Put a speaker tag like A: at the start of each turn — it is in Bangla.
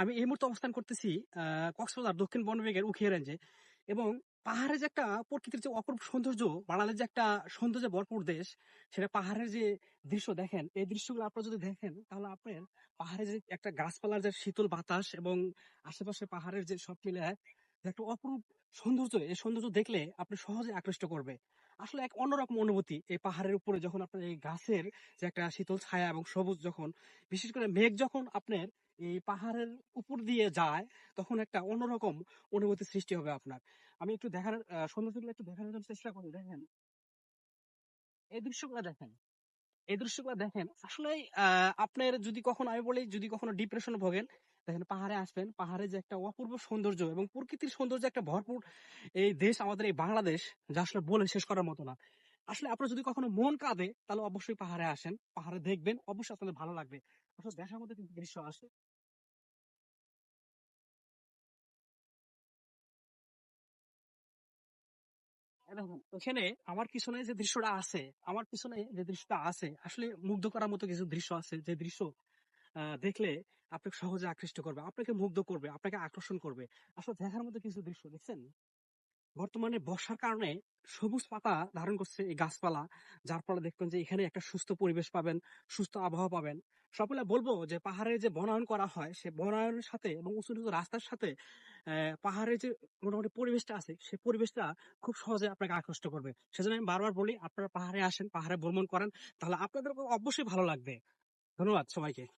A: আমি এই মুহূর্তে অবস্থান করতেছি কক্সবাজার দক্ষিণ বন বিভাগের উখিয়া রেঞ্জে এবং পাহাড়ের যে একটা প্রকৃতির যে অপরূপ সৌন্দর্য বাংলাদেশ যে একটা সৌন্দর্য ভরপুর দেশ, সেটা পাহাড়ের যে দৃশ্য দেখেন, এই দৃশ্যগুলো আপনারা যদি দেখেন, তাহলে আপনার পাহাড়ে যে একটা গাছপালার যে শীতল বাতাস এবং আশেপাশে পাহাড়ের যে সব মিলে একটা অপরূপ সৌন্দর্য, এই সৌন্দর্য দেখলে আপনি সহজে আকৃষ্ট করবে। আসলে এক অন্যরকম অনুভূতি। এই পাহাড়ের উপরে যখন আপনার এই গাছের যে একটা শীতল ছায়া এবং সবুজ যখন, বিশেষ করে মেঘ যখন আপনার এই পাহাড়ের উপর দিয়ে যায়, তখন একটা অন্যরকম অনুভূতি সৃষ্টি হবে আপনার। আমি একটু দেখার সৌন্দর্যগুলো একটু দেখানোর চেষ্টা করি, দেখেন। এই দৃশ্যগুলো দেখেন। এই দৃশ্যগুলো দেখেন। আসলে আপনার যদি কখনো, আমি বলি, যদি কখনো ডিপ্রেশন ভোগেন দেখেন, পাহাড়ে আসবেন, পাহাড়ে যে একটা অপূর্ব সৌন্দর্য এবং প্রকৃতির সৌন্দর্য একটা ভরপুর এই দেশ, আমাদের এই বাংলাদেশ, যা আসলে বলে শেষ করার মতো না। আসলে আপনার যদি কখনো মন কাঁদে, তাহলে অবশ্যই পাহাড়ে আসেন, পাহাড়ে দেখবেন, অবশ্যই আপনাদের ভালো লাগবে। আসলে দেখার মধ্যে কিন্তু দৃশ্য আসে। এখানে আমার পিছনে যে দৃশ্যটা আছে, আমার পিছনে যে দৃশ্যটা আছে, আসলে মুগ্ধ করার মতো কিছু দৃশ্য আছে, যে দৃশ্য দেখলে আপনাকে সহজে আকৃষ্ট করবে, আপনাকে মুগ্ধ করবে, আপনাকে আকর্ষণ করবে। আসলে দেখার মতো কিছু দৃশ্য দেখছেন? বর্তমানে বর্ষার কারণে সবুজ পাতা ধারণ করছে এই গাছপালা, যার ফলে দেখবেন যে এখানে একটা সুস্থ পরিবেশ পাবেন, সুস্থ আবহাওয়া পাবেন। সকলে বলব যে পাহাড়ে যে বনায়ন করা হয়, সে বনায়নের সাথে এবং উঁচু নিচু রাস্তার সাথে পাহাড়ের যে মোটামুটি পরিবেশটা আছে সেই পরিবেশটা খুব সহজে আপনাকে আকৃষ্ট করবে। সেজন্য আমি বারবার বলি, আপনারা পাহাড়ে আসেন, পাহাড়ে ভ্রমণ করেন, তাহলে আপনাদের অবশ্যই ভালো লাগবে। ধন্যবাদ সবাইকে।